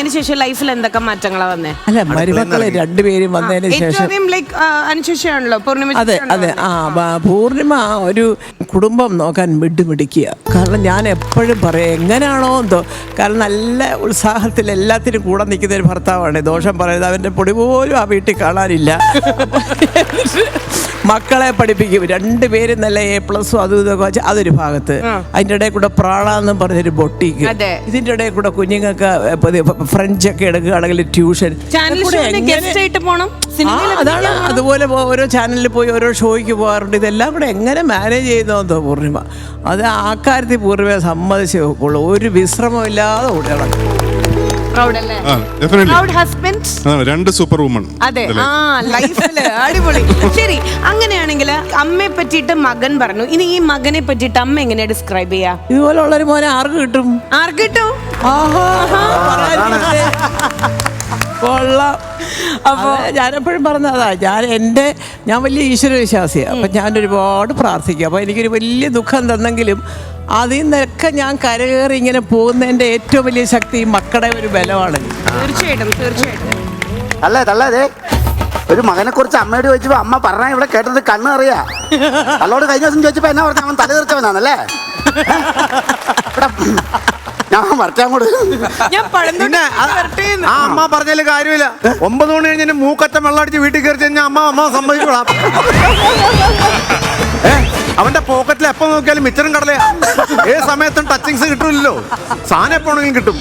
വന്നതിന് ശേഷം ലൈഫിൽ എന്തൊക്കെ മാറ്റങ്ങളാണ് വന്നേ? അല്ല മരുമക്കളെ രണ്ടുപേരും വന്നതിന് ശേഷം ലൈക് ലൈക്ക് അനുശേഷമാണല്ലോ പൂർണിമ അതെ അതെ. ആ പൂർണിമ ഒരു കുടുംബം നോക്കാൻ വിട്ടുപിടിക്കുക കാരണം ഞാൻ എപ്പോഴും പറയാം എങ്ങനെയാണോ എന്തോ കാരണം നല്ല ഉത്സാഹത്തിൽ എല്ലാത്തിനും കൂടെ നിൽക്കുന്ന ഒരു ഭർത്താവാണ്. ദോഷം പറയുന്നത് അവന്റെ പൊടി പോലും ആ വീട്ടിൽ കാണാനില്ല. മക്കളെ പഠിപ്പിക്കും. രണ്ടുപേരും നല്ല എ പ്ലസും അതും ഇതൊക്കെ വെച്ച് അതൊരു ഭാഗത്ത്. അതിന്റെ ഇടയിൽ കൂടെ പ്രാണെന്നും പറഞ്ഞൊരു ബൊട്ടിക്ക്. ഇതിന്റെ ഇടയിൽ കൂടെ കുഞ്ഞുങ്ങൾക്ക് ഫ്രഞ്ച് ഒക്കെ എടുക്കുകയാണെങ്കിൽ ട്യൂഷൻ അതാണ് അതുപോലെ ഓരോ ചാനലിൽ പോയി ഓരോ ഷോയ്ക്ക് പോകാറുണ്ട്. ഇതെല്ലാം കൂടെ എങ്ങനെ മാനേജ് ചെയ്യുന്നോ? പൂർണിമ. അത് ആ കാര്യത്തിൽ പൂർണിമ സമ്മതിച്ചേ ഒക്കുള്ളൂ. ഒരു വിശ്രമമില്ലാതെ കൂടെ നടക്കും. രണ്ട് സൂപ്പർ വുമൺ അതെ. ആ ലൈഫിൽ അടിപൊളി. ശരി അങ്ങനെയാണെങ്കിൽ അമ്മയെ പറ്റിയിട്ട് മകൻ പറഞ്ഞു. ഇനി ഈ മകനെ പറ്റിയിട്ട് അമ്മ എങ്ങനെയാ ഡിസ്ക്രൈബ് ചെയ്യാ? ഇതുപോലുള്ളൊരു മോനെ ആർക്ക് കിട്ടും? ആർക്ക് കിട്ടും? ആഹാ. കൊള്ളാം. അപ്പോൾ ഞാനെപ്പോഴും പറഞ്ഞതാ ഞാൻ എന്റെ ഞാൻ വലിയ ഈശ്വര വിശ്വാസിയാണ് അപ്പം ഞാൻ ഒരുപാട് പ്രാർത്ഥിക്കും. അപ്പോൾ എനിക്കൊരു വലിയ ദുഃഖം തന്നെങ്കിലും അതിൽ നിന്നൊക്കെ ഞാൻ കരകയറി ഇങ്ങനെ പോകുന്നതിന്റെ ഏറ്റവും വലിയ ശക്തി ഈ മക്കളുടെ ഒരു ബലമാണ്. തീർച്ചയായിട്ടും തീർച്ചയായിട്ടും. അല്ലേ തള്ളേ ഒരു മകനെ കുറിച്ച് അമ്മയോട് ചോദിച്ചപ്പോ അമ്മ പറഞ്ഞ ഇവിടെ കേട്ടത് കണ്ണ് അറിയാ തള്ളോട് കഴിഞ്ഞ ദിവസം ചോദിച്ചപ്പോ എന്നാ പറഞ്ഞ അവൻ തല തീർച്ചവനാണല്ലേ ഇവിടെ ഞാൻ വരട്ടാൻ അങ്ങോട്ട് ഞാൻ പിന്നെ ആ അമ്മ പറഞ്ഞാലും കാര്യമില്ല. ഒമ്പത് മണി കഴിഞ്ഞ് മൂക്കറ്റം വെള്ളം അടിച്ച് വീട്ടിൽ കയറി കഴിഞ്ഞാൽ അമ്മ അമ്മ സമ്മതിച്ചോളാം. ഏ? അവന്റെ പോക്കറ്റിൽ എപ്പോ നോക്കിയാലും മിച്ചറും കടലയാ. ഏത് സമയത്തും ടച്ചിങ്സ് കിട്ടൂലല്ലോ. സാധനം എപ്പോണെങ്കിലും കിട്ടും.